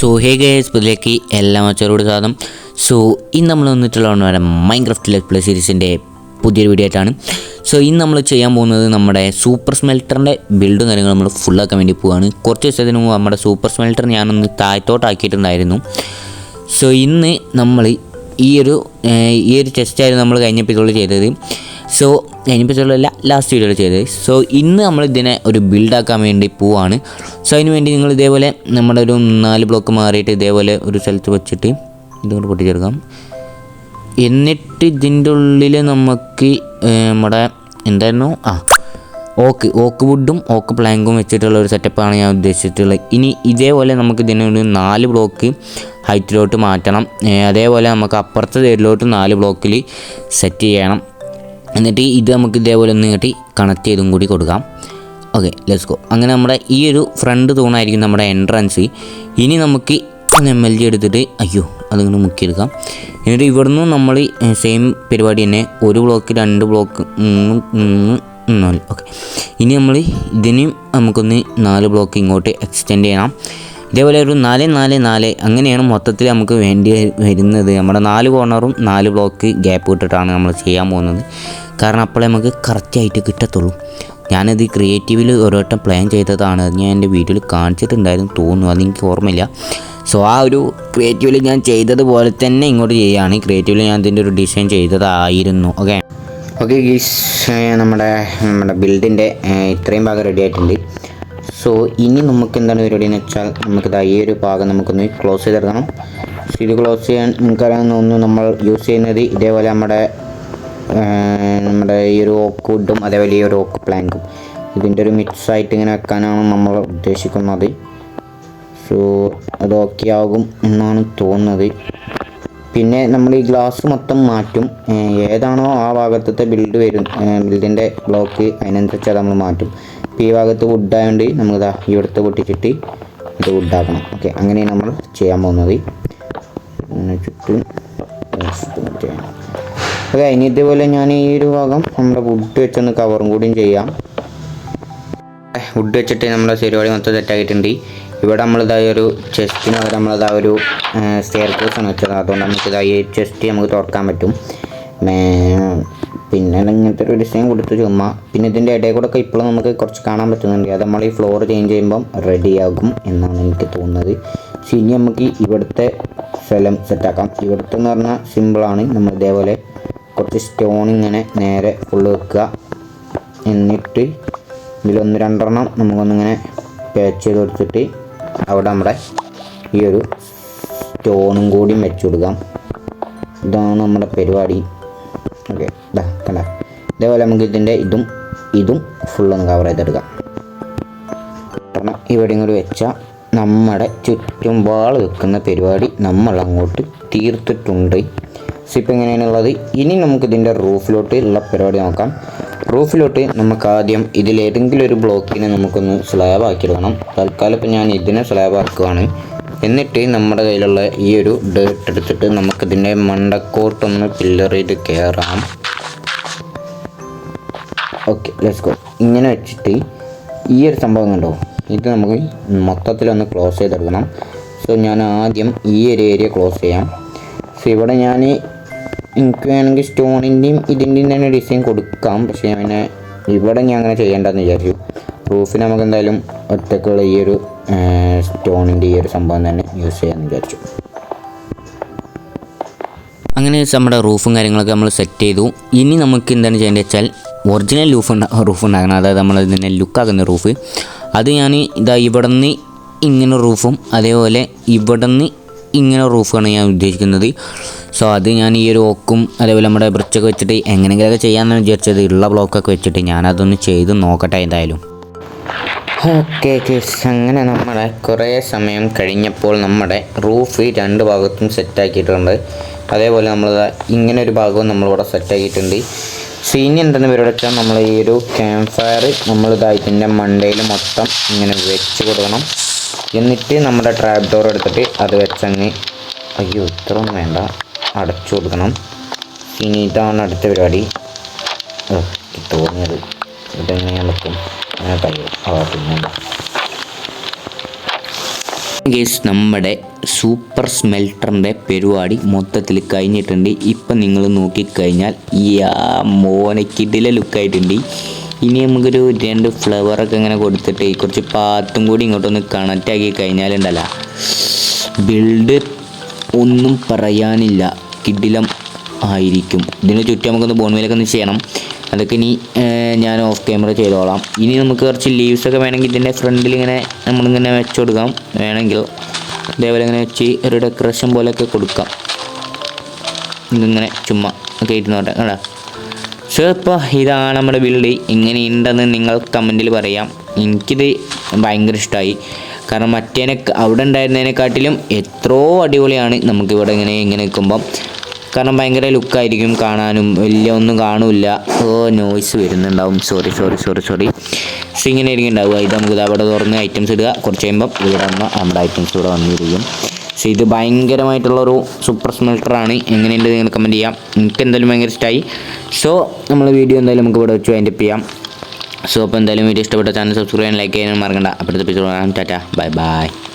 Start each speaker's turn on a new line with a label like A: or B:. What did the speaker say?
A: So ഹേ guys പുതിലേക്ക് എല്ലാ മച്ചവരോട് സ്വാഗതം. So ഇന്ന് നമ്മൾ വന്നിട്ടുള്ള മൈൻക്രാഫ്റ്റ് ലെറ്റ് പ്ലേ സീരീസിന്റെ പുതിയൊരു വീഡിയോ ആയിട്ടാണ്. സോ ഇന്ന് നമ്മൾ ചെയ്യാൻ പോകുന്നത് നമ്മുടെ സൂപ്പർ സ്മെൽറ്ററിന്റെ ബിൽഡും കാര്യങ്ങളും നമ്മൾ ഫുള്ളാക്കാൻ വേണ്ടി പോവുകയാണ് കുറച്ച് ദിവസത്തിന് മുമ്പ് നമ്മുടെ സൂപ്പർ സ്മെൽറ്റർ ഞാനൊന്ന് താഴ്ത്തോട്ടാക്കിയിട്ടുണ്ടായിരുന്നു സോ ഇന്ന് നമ്മൾ ഈ ഒരു ഈ ഒരു ടെസ്റ്റായിരുന്നു നമ്മൾ കഴിഞ്ഞ എപ്പിസോഡിൽ ചെയ്തത്. സോ എപ്പിസോഡിലല്ല ലാസ്റ്റ് വീഡിയോയിൽ ചെയ്തത്. സോ ഇന്ന് നമ്മൾ ഇതിനെ ഒരു ബിൽഡാക്കാൻ വേണ്ടി പോവാണ്. സോ അതിന് വേണ്ടി നിങ്ങൾ ഇതേപോലെ നമ്മുടെ ഒരു നാല് ബ്ലോക്ക് മാറിയിട്ട് ഇതേപോലെ ഒരു സ്ഥലത്ത് വെച്ചിട്ട് ഇതുകൊണ്ട് പൊട്ടിച്ചെടുക്കാം. എന്നിട്ട് ഇതിന്റെ ഉള്ളിൽ നമുക്ക് നമ്മുടെ എന്തായിരുന്നു? ആ ഓക്ക് ഓക്ക് വുഡും ഓക്ക് പ്ലാങ്കും വെച്ചിട്ടുള്ള ഒരു സെറ്റപ്പാണ് ഞാൻ ഉദ്ദേശിച്ചിട്ടുള്ളത്. ഇനി ഇതേപോലെ നമുക്ക് ഇതിനൊരു നാല് ബ്ലോക്ക് ഹൈറ്റിലോട്ട് മാറ്റണം. അതേപോലെ നമുക്ക് അപ്പുറത്തെ സൈഡിലോട്ട് നാല് ബ്ലോക്കിൽ സെറ്റ് ചെയ്യണം. എന്നിട്ട് ഇത് നമുക്ക് ഇതേപോലെ ഒന്ന് കെട്ടി കണക്ട് ചെയ്തും കൂടി കൊടുക്കാം. ഓക്കെ ലെറ്റ്സ് ഗോ അങ്ങനെ നമ്മുടെ ഈ ഒരു ഫ്രണ്ട് തൂണായിരിക്കും നമ്മുടെ എൻട്രൻസ് ഇനി നമുക്ക് എം എൽ ജി എടുത്തിട്ട് അയ്യോ അതിങ്ങനെ മുക്കിയെടുക്കാം. എന്നിട്ട് ഇവിടുന്ന് നമ്മൾ സെയിം പരിപാടി തന്നെ ഒരു ബ്ലോക്ക് രണ്ട് ബ്ലോക്ക് മൂന്ന് മൂന്ന് നാല്. ഓക്കെ ഇനി നമ്മൾ ഇതിനും നമുക്കൊന്ന് നാല് ബ്ലോക്ക് ഇങ്ങോട്ട് എക്സ്റ്റെൻഡ് ചെയ്യണം. ഇതേപോലെ ഒരു നാല് നാല് നാല് അങ്ങനെയാണ് മൊത്തത്തിൽ നമുക്ക് വേണ്ടി വരുന്നത്. നമ്മുടെ നാല് കോർണറും നാല് ബ്ലോക്ക് ഗ്യാപ്പ് ഇട്ടിട്ടാണ് നമ്മൾ ചെയ്യാൻ പോകുന്നത്. കാരണം അപ്പോഴേ നമുക്ക് കറക്റ്റായിട്ട് കിട്ടത്തുള്ളൂ. ഞാനത് ക്രിയേറ്റീവിൽ ഒരു വട്ടം പ്ലാൻ ചെയ്തതാണ്. അത് ഞാൻ എന്റെ വീഡിയോയിൽ കാണിച്ചിട്ടുണ്ടായിരുന്നു തോന്നുന്നു. അതെനിക്ക് ഓർമ്മയില്ല. സോ ആ ഒരു ക്രിയേറ്റീവിൽ ഞാൻ ചെയ്തതുപോലെ തന്നെ ഇങ്ങോട്ട് ചെയ്യുകയാണ് ക്രിയേറ്റീവിൽ ഞാൻ ഇതിന്റെ ഒരു ഡിസൈൻ ചെയ്തതായിരുന്നു. ഓക്കെ ഓക്കെ ഗീസ് നമ്മുടെ നമ്മുടെ ബിൽഡിന്റെ ഇത്രയും ഭാഗം റെഡി ആയിട്ടുണ്ട്. സോ ഇനി നമുക്ക് എന്താണ് പരിപാടി എന്ന് വെച്ചാൽ നമുക്കിതാ ഈ ഒരു ഭാഗം നമുക്കൊന്ന് ക്ലോസ് ചെയ്തെടുക്കണം സോ ഇത് ക്ലോസ് ചെയ്യാൻ നിങ്ങൾക്കറിയാവുന്ന ഒന്ന് നമ്മൾ യൂസ് ചെയ്യുന്നത് ഇതേപോലെ നമ്മുടെ നമ്മുടെ ഈ ഒരു ഓക്ക് വുഡും അതേപോലെ ഈ ഒരു ഓക്ക് പ്ലാങ്കും ഇതിന്റെ ഒരു മിക്സ് ആയിട്ട് ഇങ്ങനെ വെക്കാനാണ് നമ്മൾ ഉദ്ദേശിക്കുന്നത്. സോ അത് ഓക്കെ ആകും എന്നാണ് തോന്നുന്നത്. പിന്നെ നമ്മൾ ഈ ഗ്ലാസ് മൊത്തം മാറ്റും. ഏതാണോ ആ ഭാഗത്തത്തെ ബിൽഡ് വരും ബിൽഡിന്റെ ബ്ലോക്ക് അതിനനുസരിച്ച് അത് നമ്മൾ മാറ്റും. ഈ ഭാഗത്ത് വുഡായതുകൊണ്ട് നമുക്കിതാ ഇവിടുത്തെ പൊട്ടിച്ചിട്ട് ഇത് വുഡാക്കണം ഓക്കെ അങ്ങനെ നമ്മൾ ചെയ്യാൻ പോകുന്നത്. ചുറ്റും ഓക്കെ ഇനി ഇതുപോലെ ഞാൻ ഈ ഒരു ഭാഗം നമ്മുടെ വുഡ് വെച്ചൊന്ന് കവറും കൂടിയും ചെയ്യാം. വുഡ് വെച്ചിട്ട് നമ്മുടെ പരിപാടി മൊത്തം സെറ്റാക്കിയിട്ടുണ്ട് ഇവിടെ നമ്മളിതായ ഒരു ചെസ്റ്റിന് പകരം നമ്മളിതാ ഒരു സ്റ്റെയർ ആണ് വെച്ചത്. അതുകൊണ്ട് നമുക്കിതായി ചെസ്റ്റ് നമുക്ക് തുറക്കാൻ പറ്റും. പിന്നെ ഇങ്ങനത്തെ ഒരു ഡിസൈൻ കൊടുത്ത് ചുമ്മാ. പിന്നെ ഇതിന്റെ ഇടയിൽ കൂടെ ഒക്കെ ഇപ്പോഴും നമുക്ക് കുറച്ച് കാണാൻ പറ്റുന്നുണ്ട്. അത് നമ്മൾ ഈ ഫ്ലോർ ചേഞ്ച് ചെയ്യുമ്പം റെഡിയാകും എന്നാണ് എനിക്ക് തോന്നുന്നത്. പക്ഷെ ഇനി നമുക്ക് ഇവിടുത്തെ സ്ഥലം സെറ്റാക്കാം ഇവിടുത്തെ എന്ന് പറഞ്ഞാൽ സിമ്പിളാണ് നമ്മൾ ഇതേപോലെ കുറച്ച് സ്റ്റോൺ ഇങ്ങനെ നേരെ ഫുള്ള് വെക്കുക. എന്നിട്ട് ഇതിലൊന്ന് രണ്ടെണ്ണം നമുക്കൊന്നിങ്ങനെ പാച്ച് ചെയ്ത് കൊടുത്തിട്ട് അവിടെ നമ്മുടെ ഈ ഒരു സ്റ്റോണും കൂടിയും വെച്ചു കൊടുക്കാം. ഇതാണ് നമ്മുടെ പരിപാടി. ഓക്കെ ഇതാ കണ്ട. ഇതേപോലെ നമുക്ക് ഇതിന്റെ ഇതും ഇതും ഫുള്ളൊന്ന് കവർ ചെയ്തെടുക്കാം. കാരണം ഇവിടെ കൂടി വെച്ചാൽ നമ്മുടെ ചുറ്റുംപാൾ വെക്കുന്ന പരിപാടി നമ്മൾ അങ്ങോട്ട് തീർത്തിട്ടുണ്ട്. സോ ഇപ്പം എങ്ങനെയാണുള്ളത്? ഇനി നമുക്ക് ഇതിന്റെ റൂഫിലോട്ട് ഉള്ള പരിപാടി നോക്കാം. റൂഫിലോട്ട് നമുക്ക് ആദ്യം ഇതിലേതെങ്കിലും ഒരു ബ്ലോക്കിനെ നമുക്കൊന്ന് സ്ലാബ് ആക്കിയെടുക്കണം തൽക്കാലം ഇപ്പം ഞാൻ ഇതിനെ സ്ലാബ് ആക്കുകയാണ് എന്നിട്ട് നമ്മുടെ കയ്യിലുള്ള ഈ ഒരു ഡേർട്ട് എടുത്തിട്ട് നമുക്കിതിന്റെ മണ്ടക്കോട്ടൊന്ന് പില്ലർ ചെയ്ത് കയറാം ഓക്കെ ലെറ്റ്സ് ഗോ ഇങ്ങനെ വെച്ചിട്ട് ഈ ഒരു സംഭവം കണ്ടോ? ഇത് നമുക്ക് മൊത്തത്തിലൊന്ന് ക്ലോസ് ചെയ്തെടുക്കണം സോ ഞാൻ ആദ്യം ഈ ഒരു ഏരിയ ക്ലോസ് ചെയ്യാം. സോ ഇവിടെ ഞാൻ എനിക്ക് വേണമെങ്കിൽ സ്റ്റോണിന്റെയും ഇതിന്റെയും തന്നെ ഡിസൈൻ കൊടുക്കാം. പക്ഷേ ഞാൻ ഇവിടെ ഞാൻ അങ്ങനെ ചെയ്യേണ്ടതെന്ന് വിചാരിച്ചു. പ്രൂഫിന് നമുക്ക് എന്തായാലും ഒറ്റക്കുള്ള ഈ ഒരു സ്റ്റോണിന്റെ ഈ ഒരു സംഭവം തന്നെ യൂസ് ചെയ്യാമെന്ന് വിചാരിച്ചു. അങ്ങനെ നമ്മുടെ റൂഫും കാര്യങ്ങളൊക്കെ നമ്മൾ സെറ്റ് ചെയ്തു. ഇനി നമുക്ക് എന്താണ് ചെയ്യേണ്ടത് വെച്ചാൽ ഒറിജിനൽ ഉണ്ടാ റൂഫ് ഉണ്ടാക്കണം. അതായത് നമ്മൾ ഇതിനെ ലുക്കാക്കുന്ന റൂഫ് അത് ഞാൻ ഇതാ ഇവിടെ നിന്ന് ഇങ്ങനെ റൂഫും അതേപോലെ ഇവിടെ നിന്ന് ഇങ്ങനെ റൂഫാണ് ഞാൻ ഉദ്ദേശിക്കുന്നത്. സോ അത് ഞാൻ ഈ ഒരു ഓക്കും അതേപോലെ നമ്മുടെ ബ്രിഡ്ജൊക്കെ വെച്ചിട്ട് എങ്ങനെയെങ്കിലുമൊക്കെ ചെയ്യാമെന്നാണ് വിചാരിച്ചത്. ഉള്ള ബ്ലോക്കൊക്കെ വെച്ചിട്ട് ഞാനതൊന്ന് ചെയ്ത് നോക്കട്ടെ എന്തായാലും. ഓക്കെ കിഡ്സ് അങ്ങനെ നമ്മുടെ കുറേ സമയം കഴിഞ്ഞപ്പോൾ നമ്മുടെ റൂഫ് രണ്ട് ഭാഗത്തും സെറ്റാക്കിയിട്ടുണ്ട് അതേപോലെ നമ്മൾ ഇങ്ങനെ ഒരു ഭാഗവും നമ്മളിവിടെ സെറ്റാക്കിയിട്ടുണ്ട് സീനി എന്തെന്ന് പരിപാടി വെച്ചാൽ നമ്മൾ ഈ ഒരു ക്യാമ്പ് ഫയർ നമ്മൾ ഇതിന്റെ മണ്ടയിൽ മൊത്തം ഇങ്ങനെ വെച്ച് കൊടുക്കണം. എന്നിട്ട് നമ്മുടെ ട്രാപ്പ് ഡോർ എടുത്തിട്ട് അത് വെച്ചങ്ങ് അയ്യോ ഇത്രയൊന്നും വേണ്ട. അടച്ചു കൊടുക്കണം. ഇനി ഇതാണ് അടുത്ത പരിപാടി. ഓ, പിന്നെ ഗേസ് നമ്മുടെ സൂപ്പർ സ്മെൽറ്ററിന്റെ പരിപാടി മൊത്തത്തിൽ കഴിഞ്ഞിട്ടുണ്ട്. ഇപ്പം നിങ്ങൾ നോക്കിക്കഴിഞ്ഞാൽ യാ മോനക്കിഡിലെ ലുക്കായിട്ടുണ്ട് ഇനി നമുക്കൊരു രണ്ട് ഫ്ലവറൊക്കെ ഇങ്ങനെ കൊടുത്തിട്ട് കുറച്ച് പാത്തും കൂടി ഇങ്ങോട്ടൊന്ന് കണക്റ്റ് ആക്കി കഴിഞ്ഞാലുണ്ടല്ല ബിൽഡ് ഒന്നും പറയാനില്ല. കിഡിലം ആയിരിക്കും. ഇതിന് ചുറ്റും നമുക്കൊന്ന് ബോൺമേലൊക്കെ ഒന്ന് ചെയ്യണം. അതൊക്കെ ഇനി ഞാൻ ഓഫ് ക്യാമറ ചെയ്തോളാം. ഇനി നമുക്ക് കുറച്ച് ലീവ്സ് ഒക്കെ വേണമെങ്കിൽ ഇതിന്റെ ഫ്രണ്ടിൽ ഇങ്ങനെ നമ്മളിങ്ങനെ വെച്ച് കൊടുക്കാം വേണമെങ്കിൽ അതേപോലെ ഇങ്ങനെ വെച്ച് ഒരു ഡെക്കറേഷൻ പോലെയൊക്കെ കൊടുക്കാം. ഇതിങ്ങനെ ചുമ്മാ ഒക്കെ ഇരുന്നോട്ടെ കേട്ടോ സോ ഇപ്പോൾ ഇതാണ് നമ്മുടെ ബിൽഡ് എങ്ങനെയുണ്ടെന്ന് നിങ്ങൾ കമന്റിൽ പറയാം. എനിക്കിത് ഭയങ്കര ഇഷ്ടമായി കാരണം മറ്റേനെ അവിടെ ഉണ്ടായിരുന്നതിനെക്കാട്ടിലും എത്രയോ അടിപൊളിയാണ് നമുക്കിവിടെ ഇങ്ങനെ ഇങ്ങനെ നിൽക്കുമ്പം. കാരണം ഭയങ്കര ലുക്കായിരിക്കും കാണാനും. വലിയ ഒന്നും കാണില്ല. ഓ noise വരുന്നുണ്ടാവും. Sorry sorry sorry sorry so ഇങ്ങനെ ആയിരിക്കും ഉണ്ടാവുക. ഇത് നമുക്ക് അവിടെ തുറന്ന് ഐറ്റംസ് ഇടുക. കുറച്ച് കഴിയുമ്പം ഇവിടെ വന്ന് നമ്മുടെ ഐറ്റംസ് ഇവിടെ വന്നിരിക്കും. സോ ഇത് ഭയങ്കരമായിട്ടുള്ളൊരു സൂപ്പർ സ്മെൽട്ടറാണ് എങ്ങനെയുണ്ട് നിങ്ങൾ കമന്റ് ചെയ്യാം. എനിക്ക് എന്തായാലും ഭയങ്കര ഇഷ്ടമായി സോ നമ്മൾ വീഡിയോ എന്തായാലും നമുക്ക് ഇവിടെ വെച്ച് വൈൻഡപ്പ് ചെയ്യാം. സോ അപ്പോൾ എന്തായാലും വീഡിയോ ഇഷ്ടപ്പെട്ട ചാനൽ സബ്സ്ക്രൈബ് ചെയ്യാൻ ലൈക്ക് ചെയ്യാനും മറക്കണ്ട. അപ്പോഴത്തെ പിക്ചർ ടാറ്റ ബൈ ബൈ